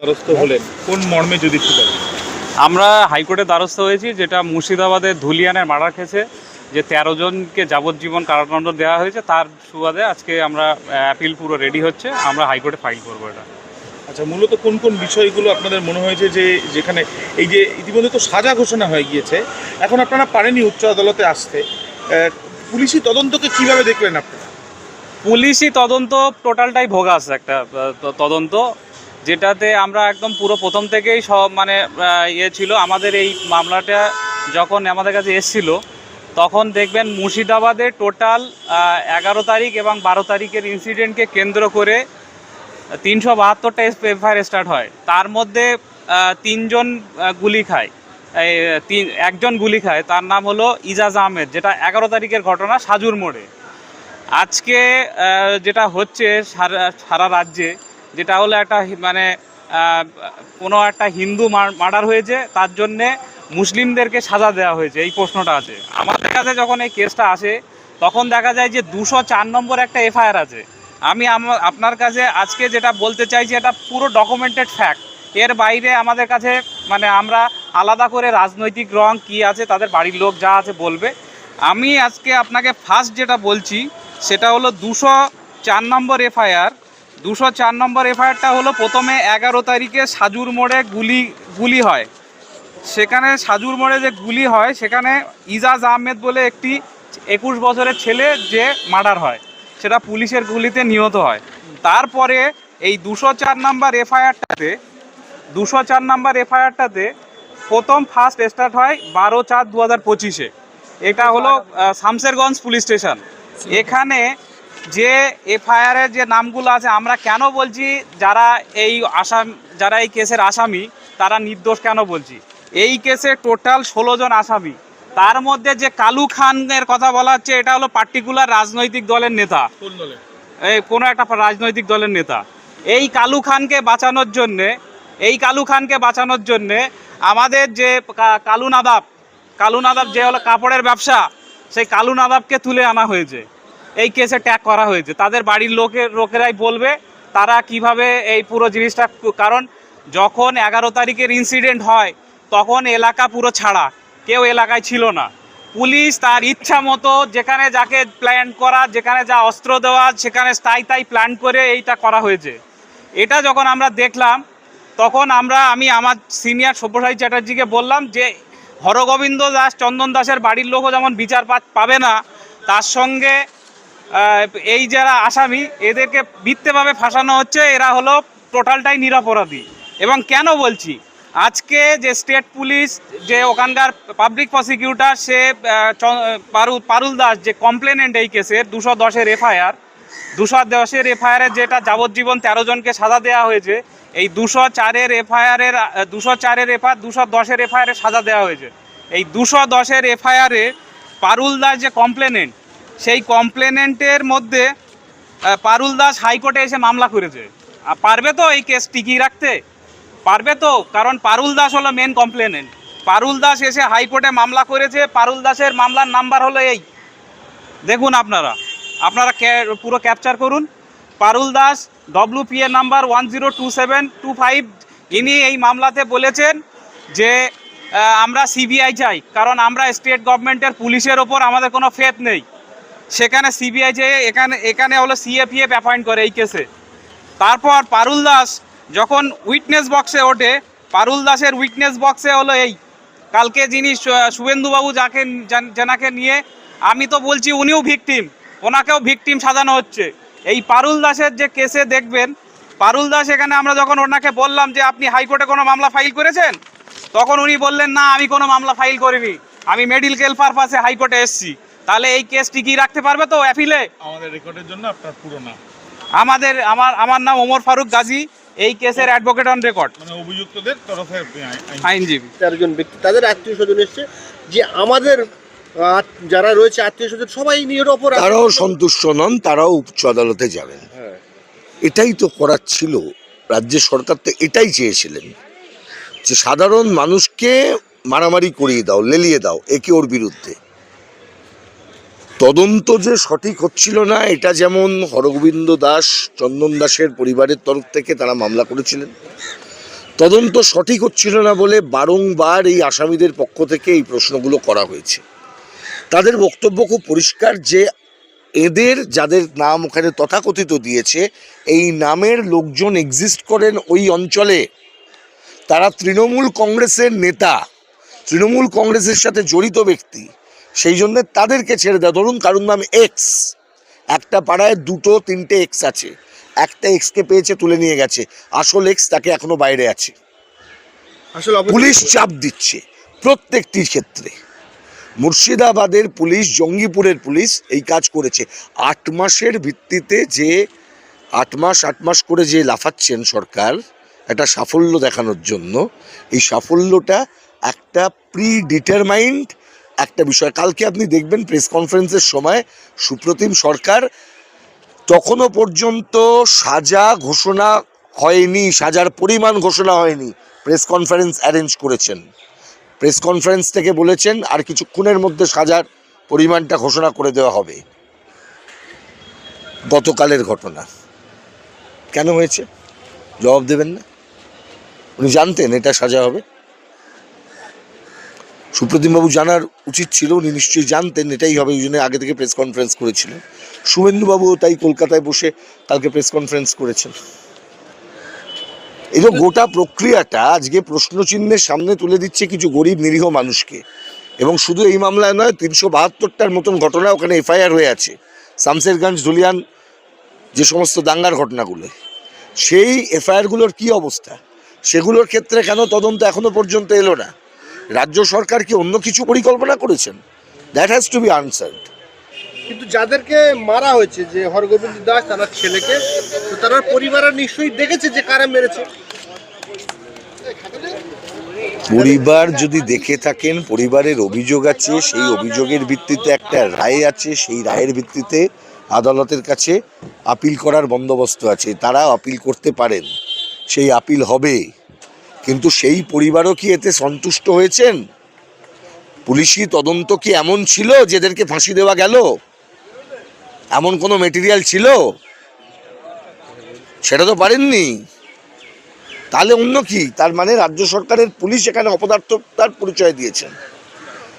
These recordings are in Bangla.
দ্বারস্থ হলেন কোন মর্মে যদি আমরা হাইকোর্টে দ্বারস্থ হয়েছি যেটা মুর্শিদাবাদের ধুলিয়ানের মারা কেসে যে তেরো জনকে যাবজ্জীবন কারাদণ্ড দেওয়া হয়েছে তার সুবাদে আজকে আমরা অ্যাপিল পুরো রেডি হচ্ছে আমরা হাইকোর্টে ফাইল করব এটা। আচ্ছা মূলত কোন কোন বিষয়গুলো আপনাদের মনে হয়েছে যে যেখানে এই যে ইতিমধ্যে তো সাজা ঘোষণা হয়ে গিয়েছে এখন আপনারা পারেনি উচ্চ আদালতে আসতে পুলিশি তদন্তকে কীভাবে দেখলেন আপনারা? পুলিশি তদন্ত টোটালটাই ভোগাস একটা তদন্ত। যেটাতে আমরা একদম পুরো প্রথম থেকেই সব মানে ইয়ে ছিল। আমাদের এই মামলাটা যখন আমাদের কাছে এসছিল, তখন দেখবেন মুর্শিদাবাদে টোটাল এগারো তারিখ এবং বারো তারিখের ইনসিডেন্টকে কেন্দ্র করে তিনশো বাহাত্তরটা এফআইআর স্টার্ট হয়। তার মধ্যে তিনজন গুলি খায়। তিন, একজন গুলি খায়। তার নাম হলো ইজাজ আহমেদ, যেটা এগারো তারিখের ঘটনা সাজুর মোড়ে। আজকে যেটা হচ্ছে সারা সারা রাজ্যে যেটা হলো একটা মানে কোনো একটা হিন্দু মার্ডার হয়েছে, তার জন্যে মুসলিমদেরকে সাজা দেওয়া হয়েছে, এই প্রশ্নটা আছে। আমাদের কাছে যখন এই কেসটা আসে, তখন দেখা যায় যে দুশো চার নম্বর একটা এফআইআর আছে। আমি আপনার কাছে আজকে যেটা বলতে চাইছি এটা পুরো ডকুমেন্টেড ফ্যাক্ট এর বাইরে আমাদের কাছে মানে আমরা আলাদা করে রাজনৈতিক রং কি আছে, তাদের বাড়ির লোক যা আছে বলবে। আমি আজকে আপনাকে ফার্স্ট যেটা বলছি, সেটা হলো দুশো চার নম্বর এফআইআর দুশো চার নম্বর এফআইআরটা হলো প্রথমে এগারো তারিখে সাজুর মোড়ে গুলি গুলি হয়। সেখানে সাজুর মোড়ে যে গুলি হয়, সেখানে ইজাজ আহমেদ বলে একটি একুশ বছরের ছেলে যে মার্ডার হয়, সেটা পুলিশের গুলিতে নিহত হয়। তারপরে এই দুশো চার নাম্বার এফআইআরটাতে, দুশো চার নাম্বার এফআইআরটাতে প্রথম ফার্স্ট স্টার্ট হয় বারো চার দু হাজার পঁচিশে। এটা হলো শামসেরগঞ্জ পুলিশ স্টেশন। এখানে যে এফআইআরের যে নামগুলো আছে আমরা কেন বলছি যারা এই আসাম যারা এই কেসের আসামি তারা নির্দোষ কেন বলছি? এই কেসে টোটাল ষোলো জন আসামি। তার মধ্যে যে কালু খানের কথা বলা হচ্ছে এটা হলো পার্টিকুলার রাজনৈতিক দলের নেতা। এই কোনো একটা রাজনৈতিক দলের নেতা। এই কালু খানকে বাঁচানোর জন্যে এই কালু খানকে বাঁচানোর জন্যে আমাদের যে কালু নাদাব কালু নাদাব যে হলো কাপড়ের ব্যবসা সেই কালু নাদাবকে তুলে আনা হয়েছে। এই কেসে ট্যাগ করা হয়েছে। তাদের বাড়ির লোকের লোকেরাই বলবে তারা কীভাবে এই পুরো জিনিসটা কারণ যখন এগারো তারিখের ইনসিডেন্ট হয়, তখন এলাকা পুরো ছাড়া, কেউ এলাকায় ছিল না। পুলিশ তার ইচ্ছা মতো যেখানে যাকে প্ল্যান করা, যেখানে যা অস্ত্র দেওয়া, সেখানে তাই তাই প্ল্যান করে এইটা করা হয়েছে। এটা যখন আমরা দেখলাম, তখন আমরা, আমি আমার সিনিয়র সব্যসাচী চ্যাটার্জিকে বললাম যে, হরগোবিন্দ দাস, চন্দন দাসের বাড়ির লোকও যেমন বিচার পাবে না, তার সঙ্গে এই যারা আসামি, এদেরকে মিথ্যেভাবে ফাঁসানো হচ্ছে, এরা হলো টোটালটাই নিরপরাধী। এবং কেন বলছি? আজকে যে স্টেট পুলিশ, যে ওখানকার পাবলিক প্রসিকিউটর, সে পারুল পারুল দাস, যে কমপ্লেনেন্ট এই কেসের, দুশো দশের এফআইআর, দুশো দশের এফআইআরের যেটা যাবজ্জীবন তেরো জনকে সাজা দেওয়া হয়েছে, এই দুশো চারের এফআইআরের, দুশো চারের এফআইআর, দুশো দশের এফআইআরে সাজা দেওয়া হয়েছে। এই দুশো দশের এফআইআরে পারুল দাস যে কমপ্লেনেন্ট সেই কমপ্লেনেন্টের মধ্যে পারুল দাস হাইকোর্টে এসে মামলা করেছে। আর পারবে তো এই কেস টিকিয়ে রাখতে? পারবে তো, কারণ পারুল দাস হলো মেন কমপ্লেনেন্ট পারুল দাস এসে হাইকোর্টে মামলা করেছে, পারুল দাসের মামলার নাম্বার হলো এই। দেখুন আপনারা আপনারা পুরো ক্যাপচার করুন। পারুল দাস ডব্লিউপি এর number one zero two seven two five ইনি এই মামলাতে বলেছেন যে আমরা সিবিআই চাই, কারণ আমরা স্টেট গভর্নমেন্টের পুলিশের ওপর আমাদের কোনো ফেথ নেই। সেখানে সিবিআই যে এখানে এখানে হলো সিএপিএফ অ্যাপয়েন্ট করে এই কেসে তারপর পারুল দাস যখন উইটনেস বক্সে ওঠে, পারুল দাসের উইটনেস বক্সে হলো এই। কালকে যিনি শুভেন্দুবাবু যাকে, যান- যেনাকে নিয়ে, আমি তো বলছি উনিও ভিকটিম ওনাকেও ভিকটিম সাজানো হচ্ছে। এই পারুল দাসের যে কেসে দেখবেন, পারুল দাস এখানে আমরা যখন ওনাকে বললাম যে আপনি হাইকোর্টে কোনো মামলা ফাইল করেছেন, তখন উনি বললেন, না, আমি কোনো মামলা ফাইল করিনি। আমি মেডিকেল পারপাসে হাইকোর্টে এসেছি। তাহলে এই কেসটি টিকিয়ে রাখতে পারবে তো অ্যাপিলে আমাদের রেকর্ডের জন্য আপনার পুরো নাম। আমাদের আমার আমার নাম ওমর ফারুক গাজী এই কেসের অ্যাডভোকেট অন রেকর্ড মানে অভিযুক্তদের তরফে আইনজীবী। তেরো জন ব্যক্তি তাদের আত্মীয় স্বজন এসছে যে আমাদের যারা রয়েছে আত্মীয় স্বজন সবাই নিয়ের ওপর তারাও সন্তুষ্ট নন তারাও উচ্চ আদালতে যাবেন। হ্যাঁ। এটাই তো করার ছিল রাজ্য সরকার তো এটাই চেয়েছিলেন। যে সাধারণ মানুষকে মারামারি করিয়ে দাও লেলিয়ে দাও একে ওর বিরুদ্ধে। তদন্ত যে সঠিক হচ্ছিল না, এটা যেমন হরগোবিন্দ দাস, চন্দন দাসের পরিবারের তরফ থেকে তারা মামলা করেছিলেন। তদন্ত সঠিক হচ্ছিল না বলে বারংবার এই আসামিদের পক্ষ থেকে এই প্রশ্নগুলো করা হয়েছে। তাদের বক্তব্য খুব পরিষ্কার যে এদের যাদের নাম ওখানে তথাকথিত দিয়েছে, এই নামের লোকজন এক্সিস্ট করেন ওই অঞ্চলে। তারা তৃণমূল কংগ্রেসের নেতা, তৃণমূল কংগ্রেসের সাথে জড়িত ব্যক্তি। সেই জন্য তাদেরকে ছেড়ে দেয় ধরুন কারুর নাম এক্স একটা পাড়ায় দুটো তিনটে এক্স আছে। একটা এক্সকে পেয়েছে তুলে নিয়ে গেছে। আসল এক্স তাকে এখনও বাইরে আছে। আসলে পুলিশ চাপ দিচ্ছে প্রত্যেকটির ক্ষেত্রে। মুর্শিদাবাদের পুলিশ জঙ্গিপুরের পুলিশ এই কাজ করেছে। আট মাসের ভিত্তিতে যে আট মাস আট মাস করে যে লাফাচ্ছেন সরকার একটা সাফল্য দেখানোর জন্য এই সাফল্যটা একটা প্রি ডিটারমাইন্ড একটা বিষয়। কালকে আপনি দেখবেন প্রেস কনফারেন্সের সময় সুপ্রতিম সরকার তখনও পর্যন্ত সাজা ঘোষণা হয়নি, সাজার পরিমাণ ঘোষণা হয়নি। প্রেস কনফারেন্স অ্যারেঞ্জ করেছেন। প্রেস কনফারেন্স থেকে বলেছেন আর কিছুক্ষণের মধ্যে সাজার পরিমাণটা ঘোষণা করে দেওয়া হবে। গতকালের ঘটনা। কেন হয়েছে? জবাব দেবেন না? উনি জানতেন এটা সাজা হবে। সুপ্রতিমবাবু জানার উচিত ছিল, উনি নিশ্চয়ই জানতেন, এটাই হবে ওই জন্য আগে থেকে প্রেস কনফারেন্স করেছিলেন শুভেন্দুবাবুও তাই কলকাতায় বসে কালকে প্রেস কনফারেন্স করেছেন। এই যে গোটা প্রক্রিয়াটা আজকে প্রশ্নচিহ্নের সামনে তুলে দিচ্ছে কিছু গরিব নিরীহ মানুষকে। এবং শুধু এই মামলায় নয়, তিনশো বাহাত্তরটার মতন ঘটনা ওখানে এফআইআর হয়ে আছে। শামসেরগঞ্জ ধুলিয়ান, যে সমস্ত দাঙ্গার ঘটনাগুলো। সেই এফআইআরগুলোর কি অবস্থা? সেগুলোর ক্ষেত্রে কেন তদন্ত এখনও পর্যন্ত এলো না? রাজ্য সরকার কি অন্য কিছু পরিকল্পনা করেছেন? That has to be answered কিন্তু যাদেরকে মারা হয়েছে যে হরগোবিন্দ দাস তার ছেলেকে তো তারা পরিবারের নিশ্চয়ই দেখেছে যে কারা মেরেছে। পরিবার যদি দেখে থাকেন পরিবারের অভিযোগ আছে সেই অভিযোগের ভিত্তিতে একটা রায় আছে সেই রায়ের ভিত্তিতে আদালতের কাছে আপিল করার বন্দোবস্ত আছে। তারা আপিল করতে পারেন। সেই আপিল হবে। কিন্তু সেই পরিবারও কি এতে সন্তুষ্ট হয়েছেন? পুলিশি তদন্ত কি এমন ছিল যেদেরকে ফাঁসি দেওয়া গেল? এমন কোনো মেটেরিয়াল ছিল? সেটা তো পারেননি। তাহলে অন্য কি? তার মানে রাজ্য সরকারের পুলিশ এখানে অপদার্থতার পরিচয় দিয়েছেন।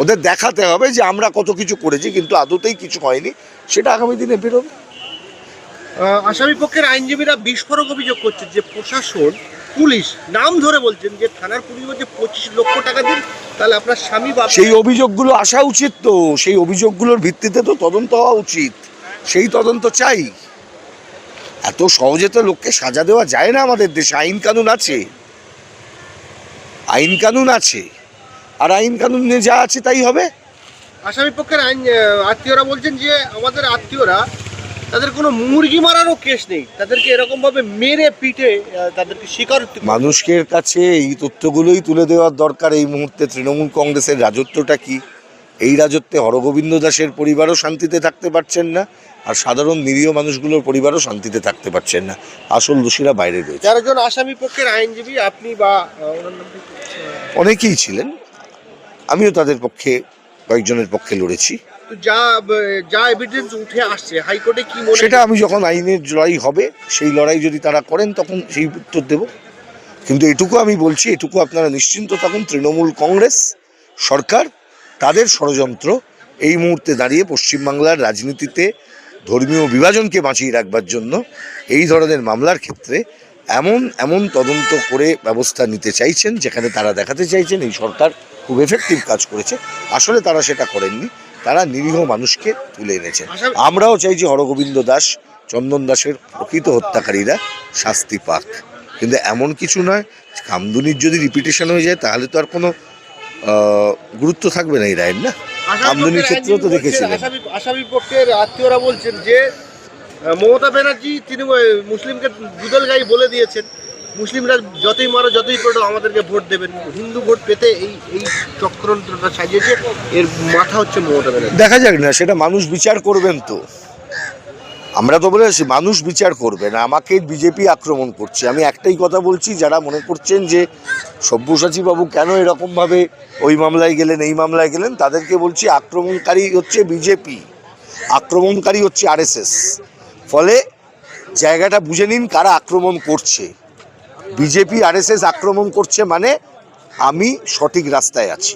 ওদের দেখাতে হবে যে আমরা কত কিছু করেছি, কিন্তু আদতেই কিছু হয়নি। সেটা আগামী দিনে বেরোবে। আসামি পক্ষের আইনজীবীরা বিস্ফোরক অভিযোগ করছে যে প্রশাসন পুলিশ নাম ধরে বলছেন যে থানার পুলিশ বলছে পঁচিশ লক্ষ টাকা দিন তাহলে আপনার স্বামী বা সেই অভিযোগগুলো আসা উচিত তো সেই অভিযোগগুলোর ভিত্তিতে তো তদন্ত হওয়া উচিত। সেই তদন্ত চাই। এত সহজে তো লোককে সাজা দেওয়া যায় না আমাদের দেশে আইন কানুন আছে। আইন কানুন আছে। আর আইন কানুনে যা আছে তাই হবে। আসামি পক্ষের আইন আত্মীয়রা বলছেন যে আমাদের আত্মীয়রা তাদের কোনো মুরগি মারারও কেস নেই। তাদেরকে এরকম ভাবে মেরে পিটে আহ, তাদেরকে করতে মানুষের কাছে এই তথ্যগুলোই তুলে দেওয়ার দরকার এই মুহূর্তে তৃণমূল কংগ্রেসের রাজত্বটা কি? এই রাজত্বে হরগোবিন্দ দাসের পরিবারও শান্তিতে থাকতে পারছেন না আর সাধারণ নিরীহ মানুষগুলোর পরিবারও শান্তিতে থাকতে পারছেন না। আসল দোষীরা বাইরে রয়েছে। যারা আসামি পক্ষের আইনজীবী আপনি বা? অনেকেই ছিলেন। আমিও তাদের পক্ষে কয়েকজনের পক্ষে লড়েছি। সেটা আমি যখন আইনের লড়াই হবে, সেই লড়াই যদি তারা করেন, তখন সেই উত্তর দেব। কিন্তু এটুকু আমি বলছি, এটুকু আপনারা নিশ্চিন্ত থাকুন, তৃণমূল কংগ্রেস সরকার, তাদের ষড়যন্ত্র এই মুহূর্তে দাঁড়িয়ে পশ্চিমবাংলার রাজনীতিতে ধর্মীয় বিভাজনকে বাঁচিয়ে রাখবার জন্য এই ধরনের মামলার ক্ষেত্রে এমন এমন তদন্ত করে ব্যবস্থা নিতে চাইছেন, যেখানে তারা দেখাতে চাইছেন এই সরকার খুব এফেক্টিভ কাজ করেছে। আসলে তারা সেটা করেননি। তারা নিরীহ মানুষকে তুলে এনেছেন আমরাও চাইছি হরগোবিন্দ দাস চন্দন দাসের প্রকৃত হত্যাকারীরা শাস্তি পাক। কিন্তু এমন কিছু নয় কামদুনির যদি রিপিটেশন হয়ে যায় তাহলে তো আর কোনো আহ, গুরুত্ব থাকবে না এই রায়ের না? আসামি আমদনির ক্ষেত্রেও তো দেখেছিলেন। আসামি পক্ষের আত্মীয়রা বলছেন যে মমতা ব্যানার্জি তিনি মুসলিমকে দুদল গাই বলে দিয়েছেন। মুসলিমরা যতই মারো, যতই করো, আমাদেরকে ভোট দেবেন। হিন্দু ভোট পেতে এই এই চক্রান্তটা সাজিয়েছে। এর মাথা হচ্ছে মমতা ব্যানার্জি। দেখা যাক না, সেটা মানুষ বিচার করবেন তো। আমরা তো বলেছি মানুষ বিচার করবে না। আমাকে বিজেপি আক্রমণ করছে। আমি একটাই কথা বলছি, যারা মনে করছেন যে সব্যসাচী বাবু কেন এরকমভাবে ওই মামলায় গেলেন, এই মামলায় গেলেন, তাদেরকে বলছি আক্রমণকারী হচ্ছে বিজেপি। আক্রমণকারী হচ্ছে আরএসএস। ফলে জায়গাটা বুঝে নিন কারা আক্রমণ করছে। বিজেপি আরএসএস আক্রমণ করছে মানে আমি সঠিক রাস্তায় আছি।